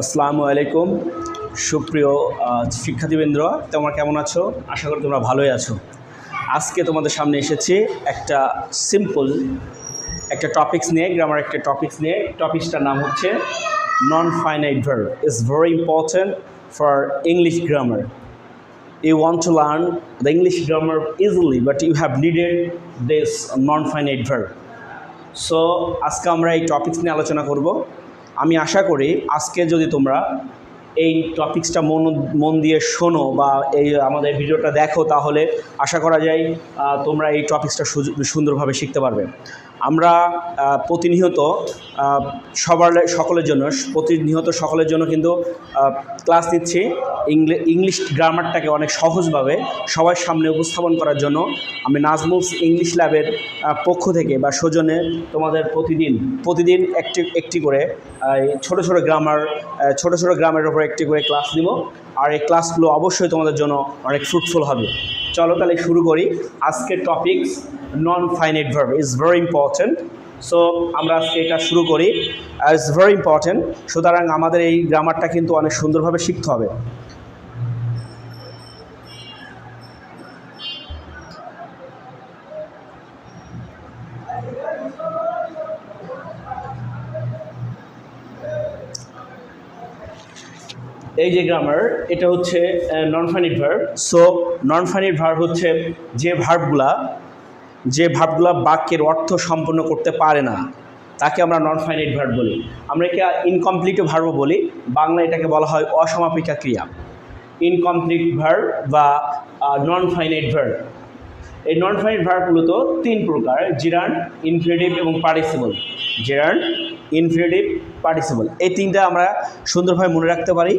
আসসালামু আলাইকুম। সুপ্রিয় শিক্ষার্থীবৃন্দ তোমরা কেমন আছো? আশা করি তোমরা ভালোই আছো। আজকে তোমাদের সামনে এসেছি একটা সিম্পল একটা টপিকস নিয়ে গ্রামার একটা টপিকস নিয়ে। টপিকসটার নাম হচ্ছে non finite verb is very important for English grammar you want to learn the English grammar easily, but you have needed this non-finite verb. So আজকে আমরা এই টপিকস নিয়ে আলোচনা করব। আমি আশা করি আজকে যদি তোমরা এই টপিক্সটা মন মন দিয়ে শোনো বা এই আমাদের ভিডিওটা দেখো, তাহলে আশা করা যায় তোমরা এই টপিক্সটা সুন্দরভাবে শিখতে পারবে। আমরা প্রতিনিয়ত সবার সকলের জন্য, প্রতিনিয়ত সকলের জন্য কিন্তু ক্লাস নিচ্ছি। ইংলিশ গ্রামারটাকে অনেক সহজভাবে সবার সামনে উপস্থাপন করার জন্য আমি নাজমুলস ইংলিশ ল্যাবের পক্ষ থেকে বা সৌজন্যে তোমাদের প্রতিদিন প্রতিদিন একটি একটি করে ছোট ছোট গ্রামার ছোট ছোট গ্রামের ওপর একটি করে ক্লাস দিব আর এই ক্লাসগুলো অবশ্যই তোমাদের জন্য অনেক ফ্রুটফুল হবে। চলো তাহলে শুরু করি। আজকের topics non finite verb is very important so আমরা আজকে এটা শুরু করি। ইটস ভেরি ইম্পর্ট্যান্ট সুতরাং আমাদের এই গ্রামারটা কিন্তু অনেক সুন্দরভাবে শিখতে হবে। এই যে গ্রামার এটা হচ্ছে non finite verb so non finite verb হচ্ছে যে ভার্বগুলা যে ভার্বগুলা বাক্যের অর্থ সম্পন্ন করতে পারে না, তাকে আমরা নন ফাইনাইট ভার্ব বলি। আমরা একে ইনকমপ্লিট ভার্ব বলি, বাংলা এটাকে বলা হয় অসমাপিকা ক্রিয়া। ইনকমপ্লিট ভার্ব বা নন ফাইনাইট ভার্ব এই নন ফাইনাইট ভার্বগুলো তো তিন প্রকার, জিরান ইনফিনিটিভ এবং পার্টিসিপল জিরান ইনফিনিটিভ পার্টিসিপল এই তিনটা আমরা সুন্দরভাবে মনে রাখতে পারি।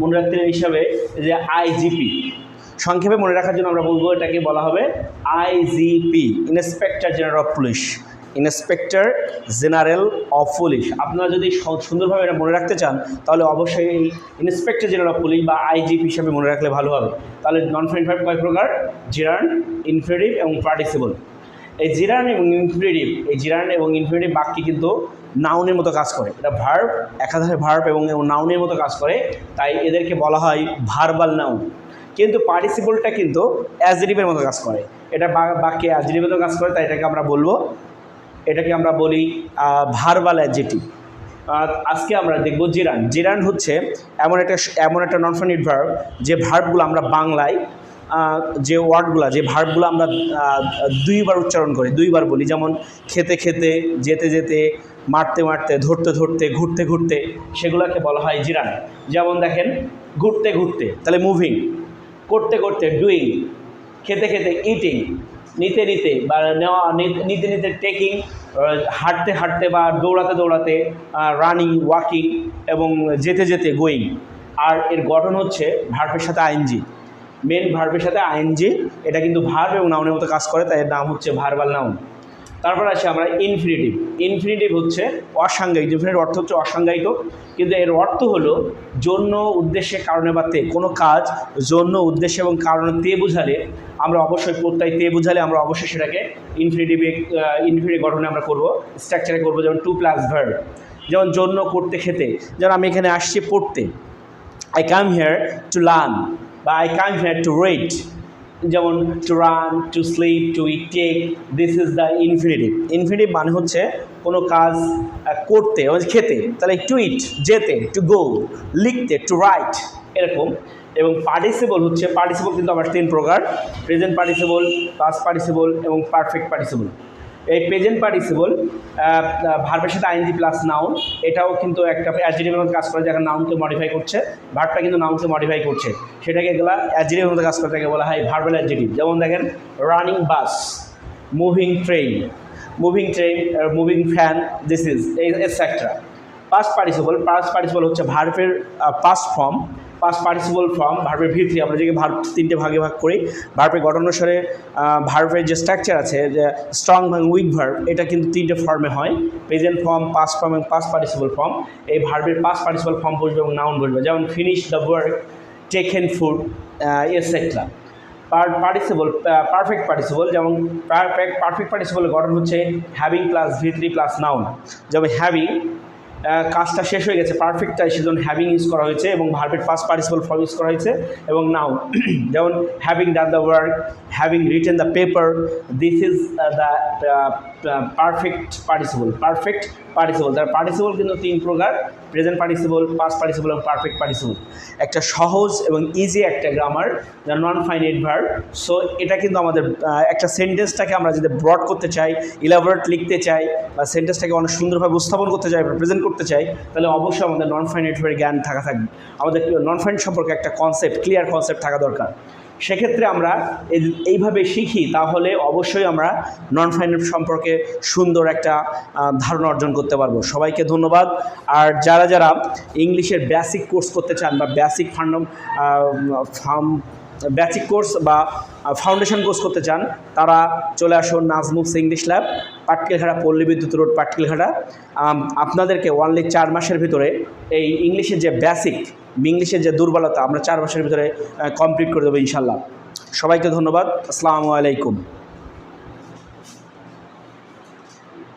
মনে রাখতে হিসাবে যে আইজিপি সংক্ষেপে মনে রাখার জন্য আমরা বলব এটাকে বলা হবে IGP inspector general of police inspector general of police আপনারা যদি সুন্দরভাবে এটা মনে রাখতে চান, তাহলে অবশ্যই এই ইন্সপেক্টর জেনারেল অফ পুলিশ বা আইজিপি হিসাবে মনে রাখলে ভালো হবে। তাহলে নন ফ্রেন্ড ফাইভ কয় প্রকার? জিরান ইনফিনিটিভ এবং পার্টিসিপল এই জিরান এবং ইনফিনিটিভ এই জিরান এবং ইনফিনিটিভ বাক্যে কিন্তু নাউনের মতো কাজ করে। এটা ভার্ব একাধারে ভার্ব এবং নাউনের মতো কাজ করে। তাই এদেরকে বলা হয় ভার্বাল নাউন কিন্তু পার্টিসিপলটা কিন্তু অ্যাজরিভের মতো কাজ করে। এটা বাক্যে অ্যাজরিভের মতো কাজ করে, তাই এটাকে আমরা বলব, এটাকে আমরা বলি ভার্বাল অ্যাডজেটিভ আজকে আমরা দেখব জিরান। জিরান হচ্ছে এমন একটা এমন একটা নন ফানিট ভার্ব যে ভার্বগুলো আমরা বাংলায় যে ওয়ার্ডগুলো, যে ভার্বগুলো আমরা দুইবার উচ্চারণ করি, দুইবার বলি। যেমন খেতে খেতে, যেতে যেতে, মারতে মারতে, ধরতে ধরতে, ঘুরতে ঘুরতে, সেগুলোকে বলা হয় জিরান। যেমন দেখেন, ঘুরতে ঘুরতে, তাহলে মুভিং করতে করতে ডুইং খেতে খেতে ইটিং নিতে নিতে, বা নেওয়া, নিতে নিতে টেকিং হাঁটতে হাঁটতে বা দৌড়াতে দৌড়াতে রানিং ওয়াকিং এবং যেতে যেতে গোয়িং আর এর গঠন হচ্ছে ভার্বের সাথে আইনজি। মেন ভার্বের সাথে আইনজি এটা কিন্তু ভার্ব এবং নাউনের মতো কাজ করে, তাই এর নাম হচ্ছে ভার্বাল নাউন তারপর আছে আমরা ইনফিনিটিভ ইনফিনিটিভ হচ্ছে অসাংজ্ঞায়িক ইনফিনিটিভ অর্থ হচ্ছে অসাংজ্ঞায়িত কিন্তু এর অর্থ হলো জন্য, উদ্দেশ্যে, কারণে বা তে। কোনো কাজ জন্য, উদ্দেশ্যে এবং কারণে তে বোঝালে আমরা অবশ্যই প্রত্যয় তে বোঝালে আমরা অবশ্যই সেটাকে ইনফিনিটিভে ইনফিনিটিভ গঠনে আমরা করব স্ট্রাকচারে করব, যেমন টু প্লাস ভার্ব যেমন জন্য, করতে, খেতে। যেমন আমি এখানে আসছি, পড়তে। I come here to learn বা আই হিয়ার টু রেড যেমন to run to sleep to eat take this is the infinitive infinitive মানে হচ্ছে কোনো কাজ করতে মানে খেতে, তাহলে টু ইট যেতে টু গো লিখতে টু রাইট এরকম। এবং পার্টিসিপল হচ্ছে পার্টিসিপল কিন্তু আবার তিন প্রকার প্রেজেন্ট পার্টিসিপল পাস্ট পার্টিসিপল এবং পারফেক্ট পার্টিসিপল এই প্রেজেন্ট পার্টিসিপল ভার্বের সাথে আইনজি প্লাস নাউন এটাও কিন্তু একটা অ্যাডজেটিভের মতো কাজ করে যারা নাউনকে মডিফাই করছে। ভার্বটা কিন্তু নাউনকে মডিফাই করছে। সেটাকে এগুলা অ্যাডজেটিভের মতো কাজ করে তাকে বলা হয় ভার্বাল অ্যাডজেটিভ যেমন দেখেন running bus moving train moving train moving fan this is etcetera past participle past participle হচ্ছে ভার্বের past form past participle form ভার্বের ভিত্তি আমরা যেকে ভার্ব তিনটে ভাগে ভাগ করি ভার্বের গঠন অনুসারে ভার্বের যে স্ট্রাকচার আছে, যে স্ট্রং এবং উইক ভার্ব এটা কিন্তু তিনটে ফর্মে হয়। প্রেজেন্ট ফর্ম পাস ফর্ম এবং পাস পার্টিসিপল ফর্ম এই ভার্বের পাস পার্টিসিপল ফর্ম বসবে এবং নাউন বসবে। যেমন finish the work taken food etcetera participle perfect participle যেমন পারফেক্ট পারফেক্ট পার্টিসিপলের গঠন হচ্ছে having plus V three plus noun যেমন হ্যাভিং কাজটা শেষ হয়ে গেছে। পারফেক্ট পারফেক্টটাই সেজন্য হ্যাভিং ইউজ করা হয়েছে এবং ভার্বের ফার্স্ট পার্টিসিপাল ফর্ম ইউজ করা হয়েছে। এবং নাও যেমন having done the work having written the paper this is the perfect participle perfect participle তার পার্টিসিপল কিন্তু তিন প্রকার প্রেজেন্ট পার্টিসিপল পাস পার্টিসিপল এবং পারফেক্ট পার্টিসিপল একটা সহজ এবং ইজি একটা গ্রামার যা নন ফাইনাইট ভার্ব সো এটা কিন্তু আমাদের একটা সেন্টেন্সটাকে আমরা যদি ব্রড করতে চাই ইলাবোরেট লিখতে চাই, বা সেন্টেন্সটাকে অনেক সুন্দরভাবে উপস্থাপন করতে চাই, বা প্রেজেন্ট করতে চাই, তাহলে অবশ্যই আমাদের নন ফাইনাইট ভার্বের জ্ঞান থাকা থাকবে। আমাদের নন ফাইনাইট সম্পর্কে একটা কনসেপ্ট ক্লিয়ার কনসেপ্ট থাকা দরকার। সেক্ষেত্রে আমরা এই- এইভাবে শিখি, তাহলে অবশ্যই আমরা নন ফাইন্যান্স সম্পর্কে সুন্দর একটা ধারণা অর্জন করতে পারব। সবাইকে ধন্যবাদ। আর যারা যারা ইংলিশের বেসিক কোর্স করতে চান বা বেসিক ফান্ডম ফার্ম বেসিক কোর্স বা ফাউন্ডেশন কোর্স করতে চান, তারা চলে আসুন নাজমুফস ইংলিশ ল্যাব পাটকেলঘাটা পল্লী বিদ্যুৎ রোড পাটকেলঘাটা আপনাদেরকে অনলি চার মাসের ভিতরে এই ইংলিশের যে বেসিক ইংলিশের যে দুর্বলতা, আমরা চার মাসের ভিতরে কমপ্লিট করে দেবো ইনশাল্লাহ। সবাইকে ধন্যবাদ। আসসালামু আলাইকুম।